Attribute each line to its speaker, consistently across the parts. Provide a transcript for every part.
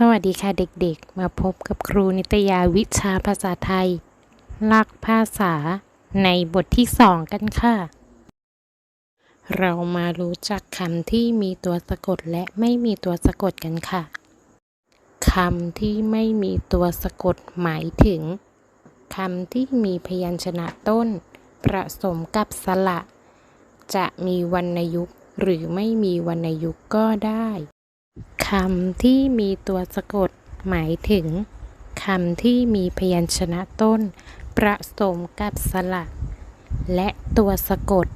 Speaker 1: สวัสดีค่ะเด็กๆ มาพบกับครูนิตยาวิชาภาษาไทย หลักภาษาในบทที่สองกันค่ะ เรามารู้จักคำที่มีตัวสะกดและไม่มีตัวสะกดกันค่ะคำที่ไม่มีตัวสะกดหมายถึงคำที่มีพยัญชนะต้นผสมกับสระ จะมีวรรณยุกต์หรือไม่มีวรรณยุกต์ก็ได้ คำที่มีตัวสะกด หมายถึงคำที่มีพยัญชนะต้นผสมกับสระและตัวสะกด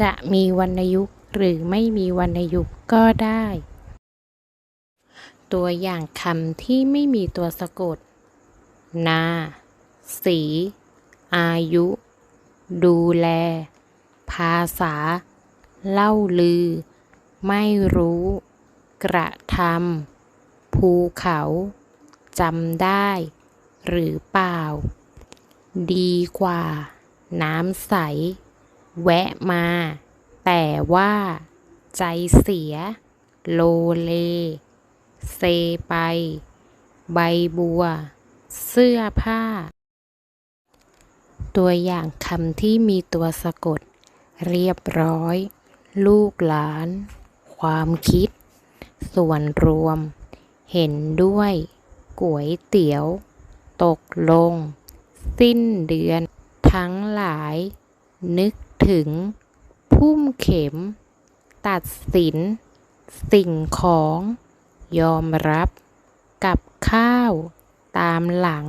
Speaker 1: จะมีวรรณยุกต์หรือไม่มีวรรณยุกต์ก็ได้ ตัวอย่างคำที่ไม่มีตัวสะกด นา สี อายุ ดูแล ภาษา เล่าลือ ไม่รู้ กระทำภูเขาจำได้ หรือเปล่า ดีกว่า น้ำใส แวะมา แต่ว่า ใจเสีย โลเล เซไป ใบบัว เสื้อผ้า ตัวอย่างคำที่มีตัวสะกด เรียบร้อย ลูกหลาน ความคิด ส่วนรวม เห็นด้วยก๋วยเตี๋ยว ตกลง สิ้นเดือน ทั้งหลาย นึกถึง พุ่มเข็ม ตัดสิน สิ่งของ ยอมรับ กับข้าว ตามหลัง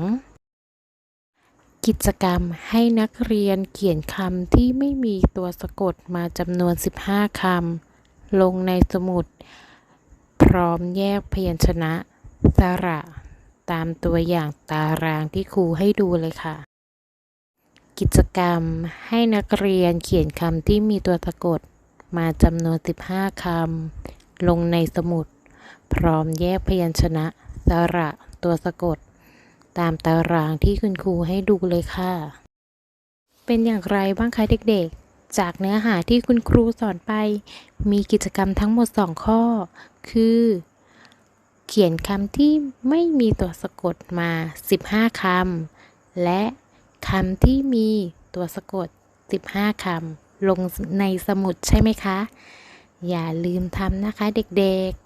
Speaker 1: กิจกรรมให้นักเรียนเขียนคำที่ไม่มีตัวสะกดมาจำนวน 15คำลงในสมุด พร้อมแยกพยัญชนะ สระ ตามตัวอย่างตารางที่ครูให้ดูเลยค่ะ กิจกรรมให้นักเรียนเขียนคำที่มีตัวสะกด มาจำนวน 15 คำ ลงในสมุด พร้อมแยกพยัญชนะ สระ ตัวสะกด ตามตารางที่คุณครูให้ดูเลยค่ะ เป็นอย่างไรบ้างคะเด็กๆ จากเนื้อหาที่คุณครูสอนไป มีกิจกรรมทั้งหมด 2 ข้อ คือ เขียนคำที่ไม่มีตัวสะกดมา 15 คำ และคำที่มีตัวสะกด 15 คำ ลงในสมุดใช่ไหมคะ อย่าลืมทำนะคะเด็กๆ